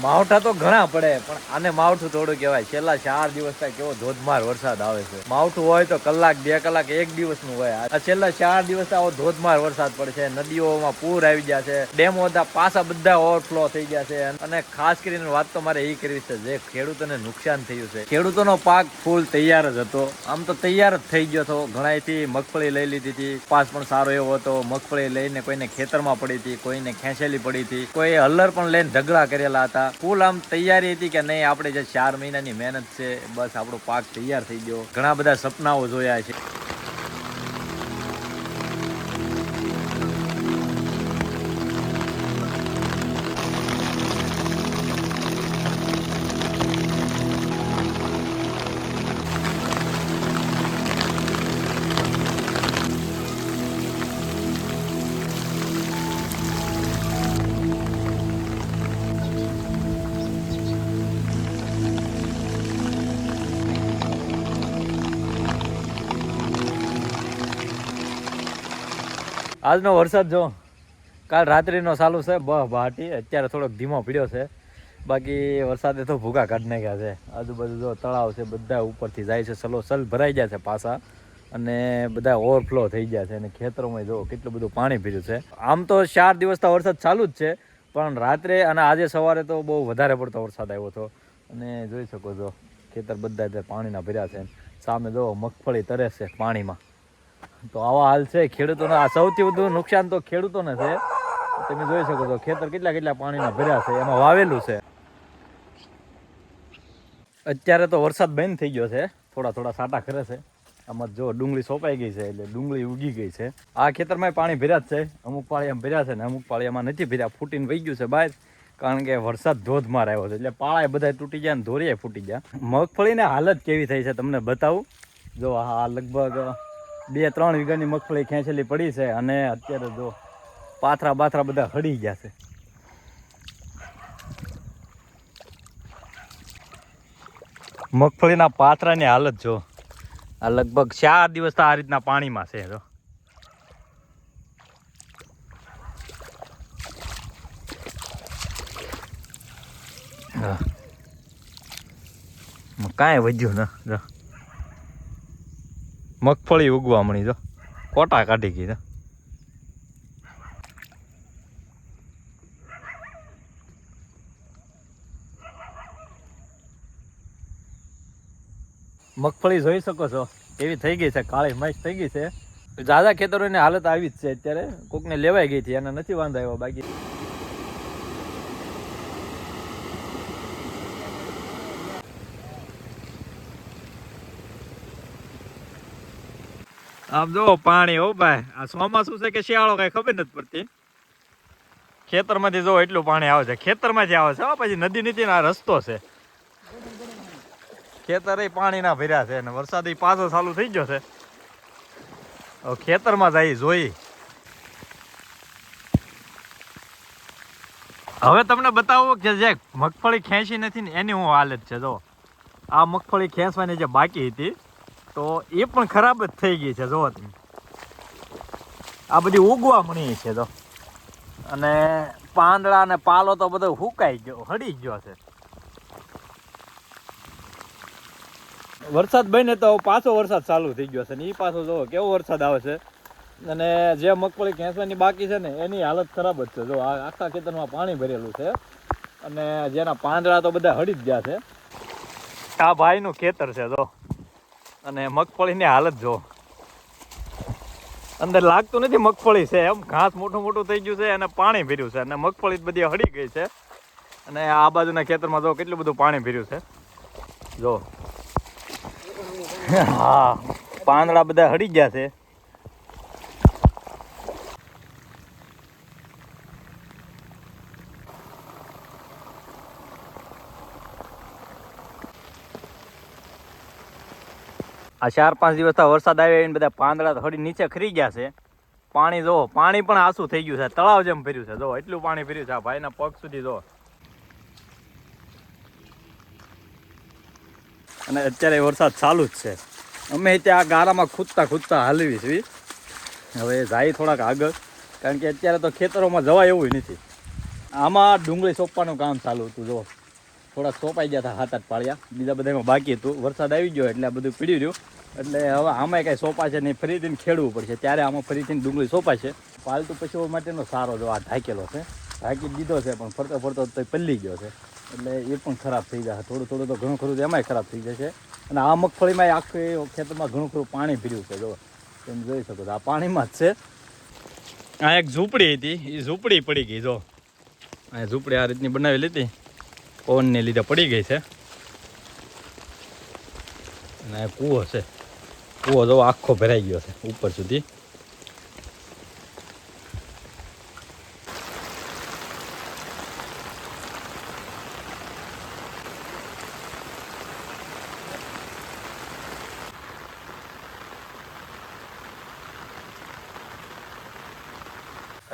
માવઠા તો ઘણા પડે, પણ આને માવઠું થોડું કહેવાય. છેલ્લા ચાર દિવસ કેવો ધોધમાર વરસાદ આવે છે. માવઠું હોય તો કલાક, બે કલાક, એક દિવસનું હોય. આ છેલ્લા ચાર દિવસ આવો ધોધમાર વરસાદ પડે છે. નદીઓમાં પૂર આવી ગયા છે. ડેમો બધા પાછા બધા ઓવરફ્લો થઈ ગયા છે. અને ખાસ કરીને વાત તો મારે એ કરવી છે જે ખેડૂતોને નુકસાન થયું છે. ખેડૂતોનો પાક ફૂલ તૈયાર જ હતો. આમ તો તૈયાર જ થઈ ગયો હતો. ઘણાયથી મગફળી લઈ લીધી હતી. પાસ પણ સારો એવો હતો. મગફળી લઈને કોઈને ખેતરમાં પડી હતી, કોઈને ખેંચેલી પડી હતી. કોઈ હલ્લર પણ લઈને ઝઘડા કરેલા હતા. ફૂલ આમ તૈયારી હતી કે નહીં? આપણે જે ચાર મહિનાની મહેનત છે, બસ આપણો પાક તૈયાર થઈ ગયો. ઘણા બધા સપનાઓ જોયા છે. આજનો વરસાદ જો કાલ રાત્રિનો ચાલુ છે. બહ ભાટી. અત્યારે થોડોક ધીમો પીડ્યો છે. બાકી વરસાદે તો ભૂકા કાઢી નાખ્યા છે. આજુબાજુ જો તળાવ છે, બધા ઉપરથી જાય છે. સલો સલ ભરાઈ ગયા છે પાછા. અને બધા ઓવરફ્લો થઈ ગયા છે. અને ખેતરોમાં જો કેટલું બધું પાણી ભર્યું છે. આમ તો ચાર દિવસથી વરસાદ ચાલુ જ છે. પણ રાત્રે અને આજે સવારે તો બહુ વધારે પડતો વરસાદ આવ્યો હતો. અને જોઈ શકો છો, ખેતર બધા પાણીના ભર્યા છે. સામે જો મગફળી તરે છે પાણીમાં. તો આવા હાલ છે, ખેડૂતોને આ સૌથી વધુ નુકસાન તો ખેડૂતોને છે. તમે જોઈ શકો છો, ખેતર કેટલા કેટલા પાણીના ભર્યા છે, એમાં વાવેલું છે. અત્યારે તો વરસાદ બંધ થઈ ગયો છે, થોડા થોડા સાટા કરે છે. આમાં જો ડુંગળી સોંપાઈ ગઈ છે, એટલે ડુંગળી ઉગી ગઈ છે. આ ખેતરમાં પાણી ભર્યા જ છે, અમુક પાળીમાં ભર્યા છે ને અમુક પાળીમાં નથી ભર્યા, ફૂટીને વહી ગયું છે બહાર, કારણ કે વરસાદ ધોધમાર આવ્યો છે. એટલે પાળાએ બધા તૂટી ગયા ને ધોરીએ ફૂટી ગયા. મગફળીને હાલત કેવી થઈ છે, તમને બતાવું? જો આ લગભગ બે, ત્રણ વીઘાની મગફળી ખેંચેલી પડી છે અને અત્યારે જો પાથરા બાથરા બધા હળી ગયા છે. મગફળીના પાથરાની હાલત જો, આ લગભગ ચાર દિવસ તો આ રીતના પાણીમાં છે જો. કાંઈ વધ્યું ના મગફળી ઉગવા મળી જો કોટા કાઢી ગઈ મગફળી જોઈ શકો છો. એવી થઈ ગઈ છે, કાળી મસ્ત થઈ ગઈ છે. જાદા ખેતરોની હાલત આવી જ છે અત્યારે. કોકને લેવાઈ ગઈ હતી, એને નથી વાંધો આવ્યો બાકી. આમ જો પાણી, હો ભાઈ. આ ચોમાસું છે કે શિયાળો કઈ ખબર નથી પડતી. ખેતરમાંથી જો એટલું પાણી આવે છે. ખેતરમાંથી આવે છે પછી નદી નથી ને આ રસ્તો છે. ખેતર પાણીના ભર્યા છે અને વરસાદ પાછો ચાલુ થઈ ગયો છે. ખેતરમાં જઈ જોઈ. હવે તમને બતાવું કે જે મગફળી ખેંચી નથી ને એની હું હાલત છે, જો. આ મગફળી ખેંચવાની જે બાકી હતી તો એ પણ ખરાબ જ થઈ ગઈ છે જોવો આ બધી ઉગવા મળી છે તો. અને પાંદડા અને પાલો તો બધો હુકાઈ ગયો, હળી ગયો છે. વરસાદ બને તો પાછો વરસાદ ચાલુ થઈ ગયો છે ને એ પાછો જોવો કેવો વરસાદ આવે છે. અને જે મગફળી ખેંચવાની બાકી છે ને, એની હાલત ખરાબ જ છે. જો આખા ખેતરમાં પાણી ભરેલું છે. અને જેના પાંદડા તો બધા હળી જ ગયા છે. આ ભાઈનું ખેતર છે જો અને મગફળીની હાલત જો. અંદર લાગતું નથી મગફળી છે, એમ ઘાસ મોટું મોટું થઈ ગયું છે અને પાણી ભર્યું છે. અને મગફળી બધી હળી ગઈ છે. અને આ બાજુના ખેતરમાં જો કેટલું બધું પાણી ભર્યું છે. જો. હા, પાંદડા બધા હળી ગયા છે. આ ચાર પાંચ દિવસથી વરસાદ આવ્યો એને બધા પાંદડા થોડી નીચે ખરી ગયા છે. પાણી જો, પાણી પણ આસું થઈ ગયું છે. તળાવ જેમ ભર્યું છે. જો, એટલું પાણી ભર્યું છે. આ ભાઈના પગ સુધી જો. અને અત્યારે વરસાદ ચાલુ જ છે. અમે ત્યાં ગારામાં ખૂદતા ખૂદતા હાલવી છીએ હવે જાય થોડાક આગળ. કારણ કે અત્યારે તો ખેતરોમાં જવાય એવું નથી. આમાં ડુંગળી સોંપવાનું કામ ચાલુ હતું. જો, થોડાક સોંપાઈ ગયા હતા હાથ હાથ પાળ્યા બીજા બધામાં બાકી હતું. વરસાદ આવી ગયો એટલે આ બધું પીડ્યું રહ્યું. એટલે હવે આમાં કાંઈ સોપાશે નહીં. ફરીથી ખેડવું પડશે. ત્યારે આમાં ફરીથી ડુંગળી સોપાશે. પાલતુ પશુઓ માટેનો સારો જો આ ઢાંકેલો છે. ઢાંકી દીધો છે, પણ ફરતો ફરતો તો પલ્લી ગયો છે. એટલે એ પણ ખરાબ થઈ જશે થોડું થોડું તો ઘણું ખરું, એમાંય ખરાબ થઈ જશે. અને આ મગફળીમાં આખું ખેતરમાં ઘણું ખરું પાણી ભર્યું છે, જો. તમે જોઈ શકો છો, આ પાણીમાં જ છે. આ એક ઝૂંપડી હતી. એ ઝૂંપડી પડી ગઈ, જો. આ ઝૂંપડી આ રીતની બનાવેલી હતી પવનને લીધે પડી ગઈ છે. અને આ કૂવો છે. કૂવો જો આખો ભરાઈ ગયો છે, ઉપર સુધી.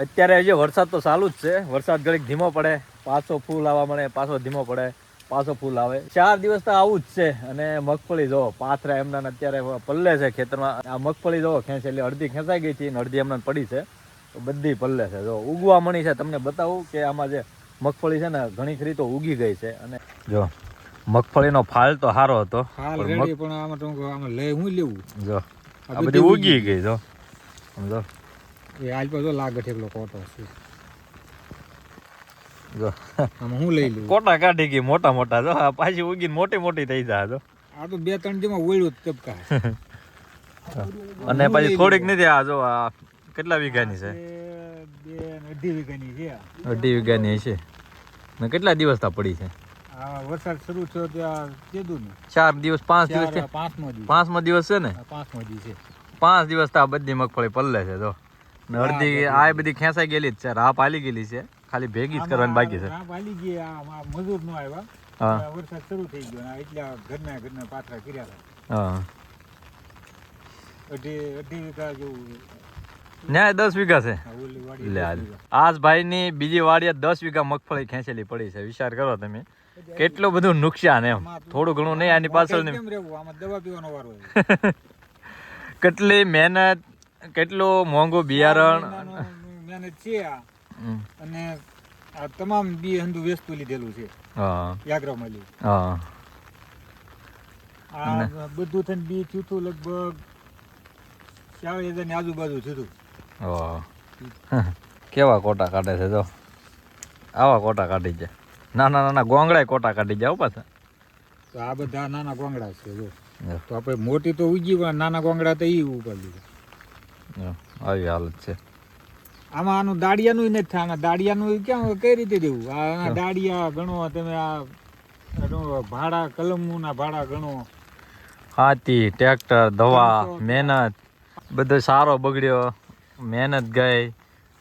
અત્યારે હજી વરસાદ તો ચાલુ જ છે. વરસાદ ઘડીક ધીમો પડે, પાછો ફૂલ આવવા મળે, પાછો ધીમો પડે. પાછો ફૂલ આવે. ચાર દિવસ તો આવું જ છે. અને મગફળી જો પાથરા એમના અત્યારે પલ્લે છે ખેતરમાં. આ મગફળી જો ખેંચે એટલે અડધી ખેંચાઈ ગઈ હતી અને અડધી એમના પડી છે. તો બધી પલ્લે છે. જો ઉગવા મણી છે. તમને બતાવું કે આમાં જે મગફળી છે ને ઘણી ખરી તો ઉગી ગઈ છે. અને જો મગફળીનો ફાલ તો સારો હતો. પણ આમાં તો આમાં લઈ હું લેવું? જો આ બધી ઉગી ગઈ. જો. સમજો? એ આજ પર જો છે લોકો છે જો. આમાં હું લઈ લઉં? કોટા કાઢી ગઈ મોટા મોટા જો. આ પાછી ઉગીને મોટી મોટી થઈ જાય જો. આ તો બે ત્રણ જેમાં ઓળ્યું ચપકા અને પછી થોડીક નથી આ જો આ કેટલા વીઘાની છે? બે અઢી વીઘાની છે. અઢી વીઘાની છે ને કેટલા દિવસ તા પડી છે? વરસાદ શરૂ થયો ત્યાં કીધું ને ચાર દિવસ પાંચ દિવસ પાંચમો દિવસ. પાંચમો દિવસ છે ને? પાંચમો દિવસ છે. પાંચ દિવસ તો આ બધી મગફળી પલ્લે છે જો. અડધી આ બધી ખેંચાઈ ગયેલી જ છે રાહ પાલી ગયેલી છે. ખાલી ભેગી જ કરવાની બાકી છે. વાલી ગઈ આ મજૂર નો આવ્યા હા. વરસાદ શરૂ થઈ ગયો એટલે ઘરના ઘરના પાથરા કર્યા હતા. હા. અઢી અઢી વીઘા જેવું ન્યાય દસ વીઘા છે. આજ ભાઈ ભાઈની બીજી વાડીએ દસ વીઘા મગફળી ખેંચેલી પડી છે. વિચાર કરો તમે. કેટલું બધું નુકસાન એમ. થોડું ઘણું નહીં આની પાછળ કેટલી મહેનત કેટલું મોંઘું બિયારણ. મહેનત છે આ. અને આ તમામ બી હંધુ વેસ્તુ લીધેલું છે. હા. યાગ્રામાં હા. આ બધું થઈને બી થયું હતું લગભગ ચાલીસ હજારની આજુબાજુ થયું હતું. કેવા કોટા કાઢે છે જો. આવા કોટા કાઢી જાય નાના નાના ગોંગડા કોટા કાઢી જાય પાછા. તો આ બધા નાના ગોંગડા છે જો. તો આપણે મોટી તો ઉજી નાના ગોંગડા તો એ ઉપર લીધા. જો, આવી હાલત છે. આમાં આનું દાડિયાનું નથી થાય. આના દાડિયાનું ક્યાં કઈ રીતે દેવું આ આના દાડિયા ગણો તમે આ આનું ભાડા કલમના ભાડા ગણો. હાથી ટ્રેક્ટર દવા મહેનત બધો સારો બગડ્યો મહેનત ગઈ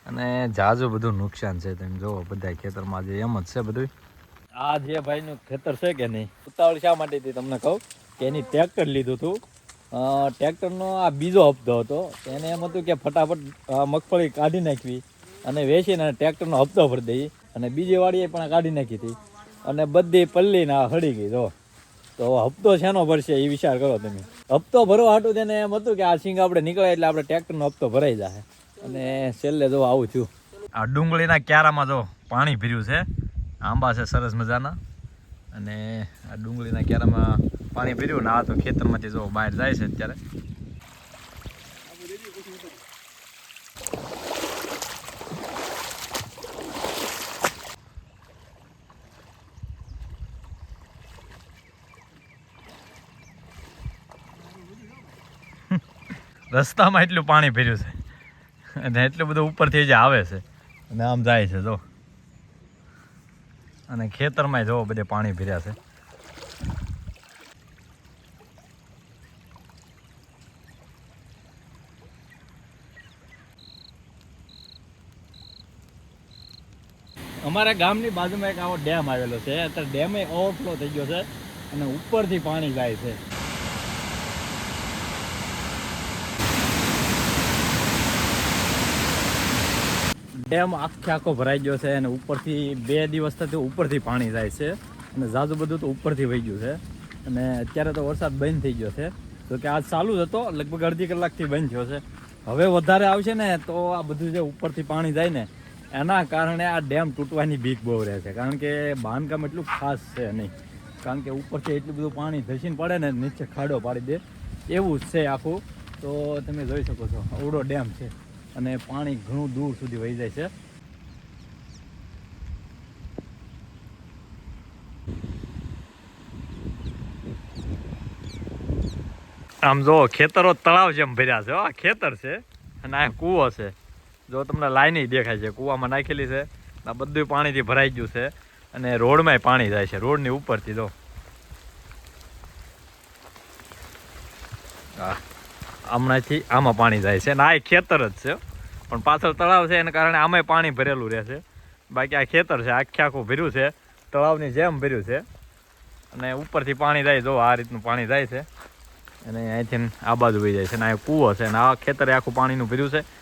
અને જાજુ બધું નુકસાન છે તમે જોવો બધા ખેતરમાં જે એમ જ છે બધું આ જે ભાઈનું ખેતર છે કે નહીં ઉતાવળ શા માટે તમને કહું? કે એની ટ્રેક્ટર લીધું હતું ટ્રેક્ટરનો આ બીજો હપ્તો હતો. એને એમ હતું કે ફટાફટ મગફળી કાઢી નાખવી અને વેચીને ટ્રેક્ટરનો હપ્તો ભરી દઈ અને બીજી વાડીએ પણ કાઢી નાખી હતી. અને બધી પલ્લીને હળી ગઈ, જો. તો હપ્તો શેનો ભરશે એ વિચાર કરો તમે. હપ્તો ભરવા હાટું તેને એમ હતું કે આ સિંગ આપણે નીકળે એટલે આપણે ટ્રેક્ટરનો હપ્તો ભરાઈ જાય. અને છેલ્લે જો આવું થયું. આ ડુંગળીના ક્યારામાં જો પાણી ભર્યું છે. આંબા છે, સરસ મજાના. અને આ ડુંગળીના ક્યારામાં પાણી ભર્યું ને આ તો ખેતરમાંથી જો બહાર જાય છે અત્યારે. રસ્તામાં એટલું પાણી ભર્યું છે. અને એટલું બધું ઉપરથી જે આવે છે, અને આમ જાય છે, જો. અને ખેતરમાં જો બધે પાણી ભર્યા છે. અમારા ગામની બાજુમાં એક આવો ડેમ આવેલો છે. અત્યારે ડેમે ઓવરફ્લો થઈ ગયો છે અને ઉપરથી પાણી જાય છે. ડેમ આખે આખો ભરાઈ ગયો છે અને ઉપરથી બે દિવસ થતી ઉપરથી પાણી જાય છે અને ઝાઝું બધું તો ઉપરથી વહી ગયું છે. અને અત્યારે તો વરસાદ બંધ થઈ ગયો છે. તો કે આજ ચાલુ જ હતો, લગભગ અડધી કલાકથી બંધ થયો છે. હવે વધારે આવશે ને તો આ બધું જે ઉપરથી પાણી જાય ને એના કારણે આ ડેમ તૂટવાની બીક બહુ રહે છે. કારણ કે બાંધકામ એટલું ખાસ છે નહીં. કારણ કે ઉપરથી એટલું બધું પાણી ધસીને પડે ને નીચે ખાડો પાડી દે. એવું જ છે આખું. તો તમે જોઈ શકો છો અવડો ડેમ છે અને પાણી ઘણું દૂર સુધી વહી જાય છે. આમ જો ખેતરો તળાવ જેમ ભર્યા છે આ ખેતર છે અને આ કૂવો છે. જો તમને લાઈન દેખાય છે, કૂવામાં નાખેલી છે, આ બધું પાણીથી ભરાઈ ગયું છે અને રોડમાંય પાણી જાય છે, રોડની ઉપરથી જો. હમણાંથી આમાં પાણી જાય છે અને આ ખેતર જ છે, પણ પાછળ તળાવ છે, એના કારણે આમાંય પાણી ભરેલું રહે છે. બાકી આ ખેતર છે, આખે આખું ભર્યું છે, તળાવની જેમ ભર્યું છે. અને ઉપરથી પાણી જાય, જો આ રીતનું પાણી જાય છે. અને અહીંથી આ બાજુ જાય છે, અને આ કૂવો છે, અને આ ખેતરે આખું પાણીનું ભર્યું છે.